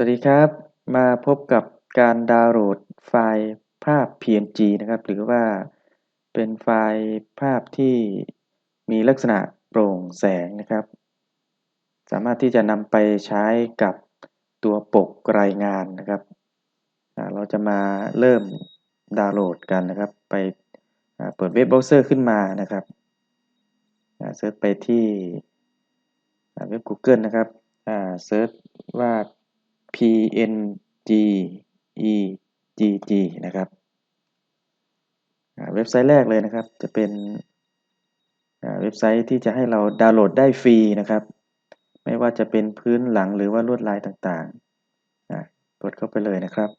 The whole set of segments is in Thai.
สวัสดีครับ มาพบกับการดาวน์โหลดไฟล์ภาพ PNG นะครับ หรือว่าเป็นไฟล์ภาพที่มีลักษณะโปร่งแสงนะครับ สามารถที่จะนำไปใช้กับตัวปกรายงานนะครับ เราจะมาเริ่มดาวน์โหลดกันนะครับ ไปเปิดเว็บเบราว์เซอร์ขึ้นมานะครับเซิร์ชไปที่เว็บ Google นะครับเซิร์ชว่า png egg นะครับเว็บไซต์แรกเลยนะครับ จะเป็นเว็บไซต์ที่จะให้เราดาวน์โหลดได้ฟรีนะครับ ไม่ว่าจะเป็นพื้นหลังหรือว่าลวดลายต่างๆกดเข้าไปเลยนะครับ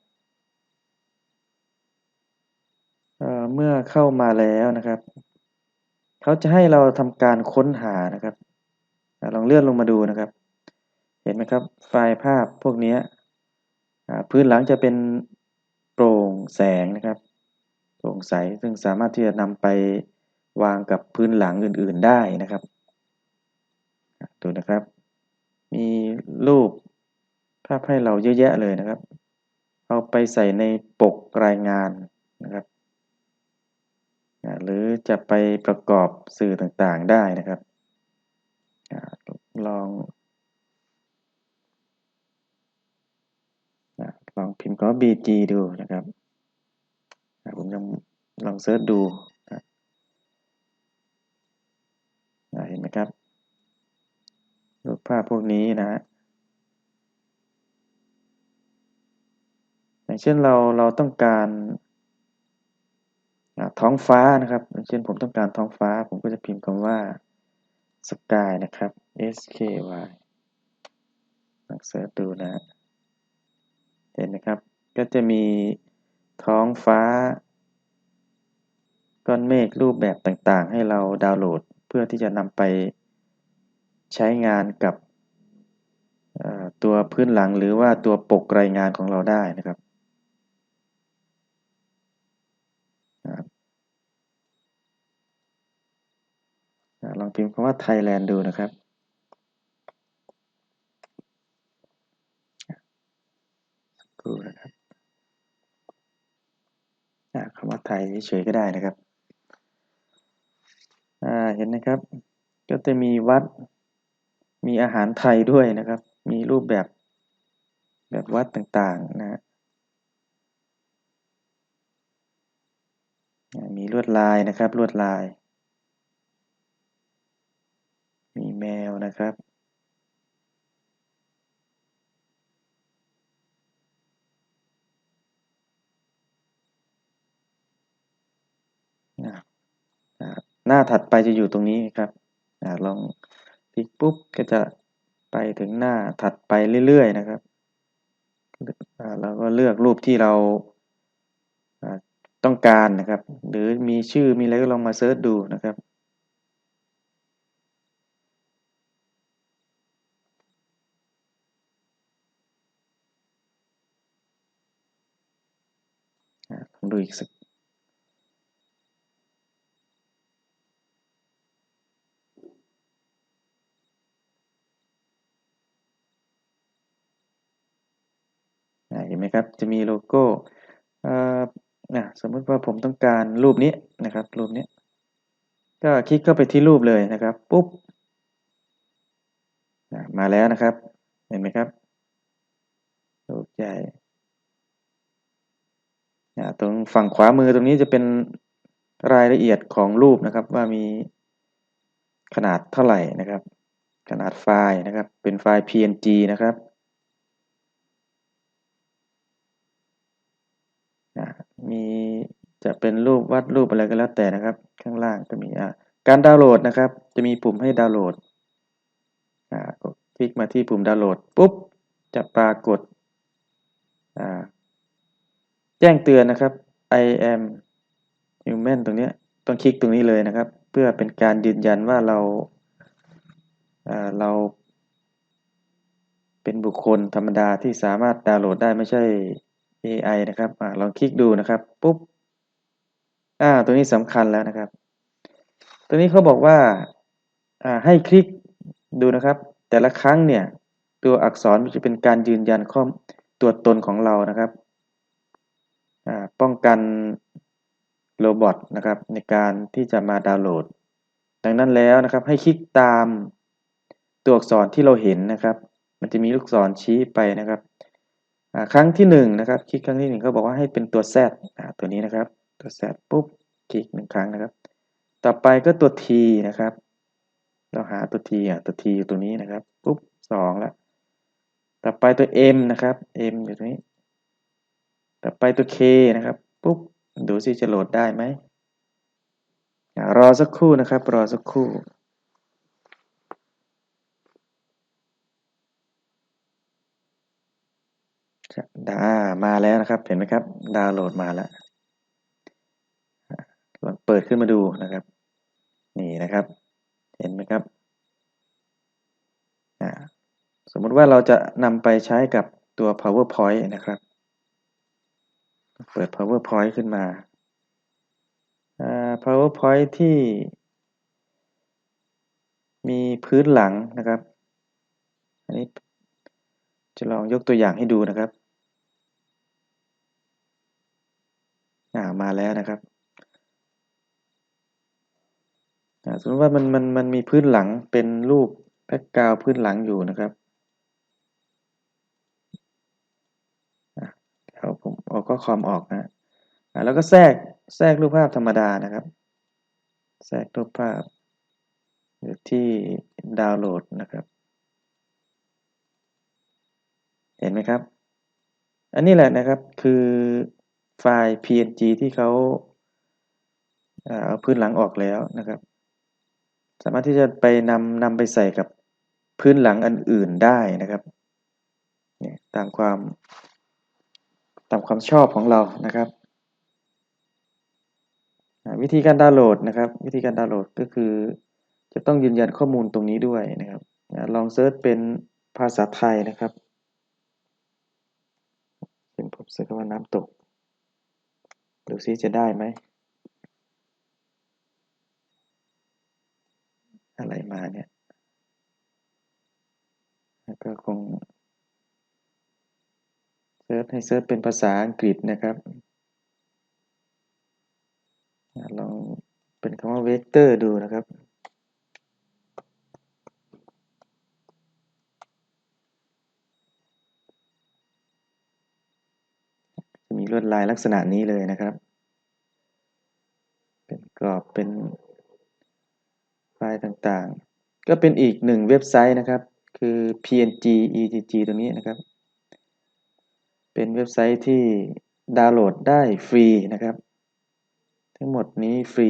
เมื่อเข้ามาแล้วนะครับ เขาจะให้เราทำการค้นหานะครับลองเลื่อนลงมาดูนะครับ ห็นไหมครับ ไฟล์ภาพพวกนี้พื้นหลังจะเป็นโปร่งแสงนะครับโปร่งใสซึ่งสามารถที่จะนำไปวางกับพื้นหลังอื่น ๆได้นะครับดูนะครับ มีรูปภาพให้เราเยอะแยะเลยนะครับ เอาไปใส่ในปกรายงานนะครับหรือจะไปประกอบสื่อต่างๆได้นะครับลองล องพิมพ์คำว่า bg ดูนะครับผมยังลองเซิร์ชดูเห็นไหมครับรูปภาพพวกนี้นะอย่างเช่นเราเราต้องการท้องฟ้านะครับ อย่างเช่นผมต้องการท้องฟ้า ผมก็จะพิมพ์คำว่า sky นะครับ sky ลองเสิร์ชดูนะ เห็นไหมครับ ก็จะมีท้องฟ้า ก้อนเมฆรูปแบบต่างๆ ให้เราดาวน์โหลดเพื่อที่จะนำไปใช้งานกับตัวพื้นหลังหรือว่าตัวปกรายงานของเราได้นะครับ ลองพิมพ์คำว่า Thailand ดูนะครับ รูนะครับคำว่าไทยเฉยๆก็ได้นะครับเห็นนะครับ ก็จะมีวัด มีอาหารไทยด้วยนะครับ มีรูปแบบแบบวัดต่างๆนะมีลวดลายนะครับลวดลาย มีแมวนะครับ หน้าถัดไปจะอยู่ตรงนี้ครับอลองคลิกปุ๊บก็จะไปถึงหน้าถัดไปเรื่อยๆนะครับเราก็เลือกรูปที่เราต้องการนะครับ หรือมีชื่อมีอะไรก็ลองมาเซิร์ชดูนะครับลองดูอีกสักเห็นไห มีโลโก้นะสมมติว่าผมต้องการรูปนี้นะครับ รูปนี้ ก็คลิกเข้าไปที่รูปเลยนะครับ ปุ๊บมาแล้วนะครับ เห็นไหมครับ รูปใหญ่ตรงฝั่งขวามือตรงนี้จะเป็นรายละเอียดของรูปนะครับ ว่ามีขนาดเท่าไหร่นะครับ ขนาดไฟล์นะครับ เป็นไฟล์ PNG นะครับมี จะเป็นรูปวาดรูปอะไรก็แล้วแต่นะครับ ข้างล่างก็มีการดาวน์โหลดนะครับ จะมีปุ่มให้ดาวน์โหลดคลิกมาที่ปุ่มดาวน์โหลดปุ๊บจะปรากฏแจ้งเตือนนะครับ I am human ตรงนี้ต้องคลิกตรงนี้เลยนะครับ เพื่อเป็นการยืนยันว่าเราเราเป็นบุคคลธรรมดาที่สามารถดาวน์โหลดได้ไม่ใช่ AI นะครับอลองคลิกดูนะครับปุ๊บ อ่าตัวนี้สำคัญแล้วนะครับ ตัวนี้เขาบอกว่าอ่าให้คลิกดูนะครับ แต่ละครั้งเนี่ยตัวอักษรจะเป็นการยืนยันข้อตัวตนของเรานะครับป้องกันโรบอทนะครับในการที่จะมาดาวน์โหลด ดังนั้นแล้วนะครับให้คลิกตามตัวอักษรที่เราเห็นนะครับ มันจะมีลูกศรชี้ไปนะครับครั้งที่1นนะครับคลิกครั้งที่1เขาบอกว่าให้เป็นตัว Z ตัวนี้นะครับ ตัว Z ปุ๊บคลิกหนึ่งครั้งนะครับ ต่อไปก็ตัว T นะครับ เราหาตัว T อะตัว T อยู่ตรงนี้นะครับปุ๊บสองแล้วต่อไปตัว M นะครับ M อยู่ตรงนี้ ต่อไปตัว K นะครับปุ๊บดูซิจะโหลดได้ไหมรอสักครู่นะครับ รอสักครู่ดามาแล้วนะครับ เห็นไหมครับ ดาวน์โหลดมาแล้ว เปิดขึ้นมาดูนะครับ นี่นะครับ เห็นไหมครับ สมมติว่าเราจะนำไปใช้กับตัว powerpoint นะครับ เปิด powerpoint ขึ้นมา powerpoint ที่ มีพื้นหลังนะครับ อันนี้จะลองยกตัวอย่างให้ดูนะครับ มาแล้วนะครับ สมมติว่ามันมันมันมีพื้นหลังเป็นรูปแบ็กกราวพื้นหลังอยู่นะครับเดี๋ยวผมเอาก็คอมออกนะแล้วก็แทรกแทรกรูปภาพธรรมดานะครับ แทรกรูปภาพอยู่ที่ดาวน์โหลดนะครับ เห็นไหมครับ อันนี้แหละนะครับคือไฟล์ png ที่เขาเอาพื้นหลังออกแล้วนะครับ สามารถที่จะไปนำนำไปใส่กับพื้นหลังอันอื่นได้นะครับนี่ตามความตามความชอบของเรานะครับ วิธีการดาวน์โหลดนะครับ วิธีการดาวน์โหลดก็คือจะต้องยืนยันข้อมูลตรงนี้ด้วยนะครับลองเซิร์ชเป็นภาษาไทยนะครับเป็นผมเซิร์ชว่าน้ำตกดูซิจะได้ไหม อะไรมาเนี่ย ก็คงเซิร์ชให้เซิร์ชเป็นภาษาอังกฤษนะครับลองเป็นคำว่าเวกเตอร์ดูนะครับมีลวดลายลักษณะนี้เลยนะครับ เป็นกรอบเป็น ไฟล์ต่างๆ ก็เป็นอีกหนึ่งเว็บไซต์นะครับ คือ png egg ตรงนี้นะครับ เป็นเว็บไซต์ที่ดาวน์โหลดได้ฟรีนะครับ ทั้งหมดนี้ฟรี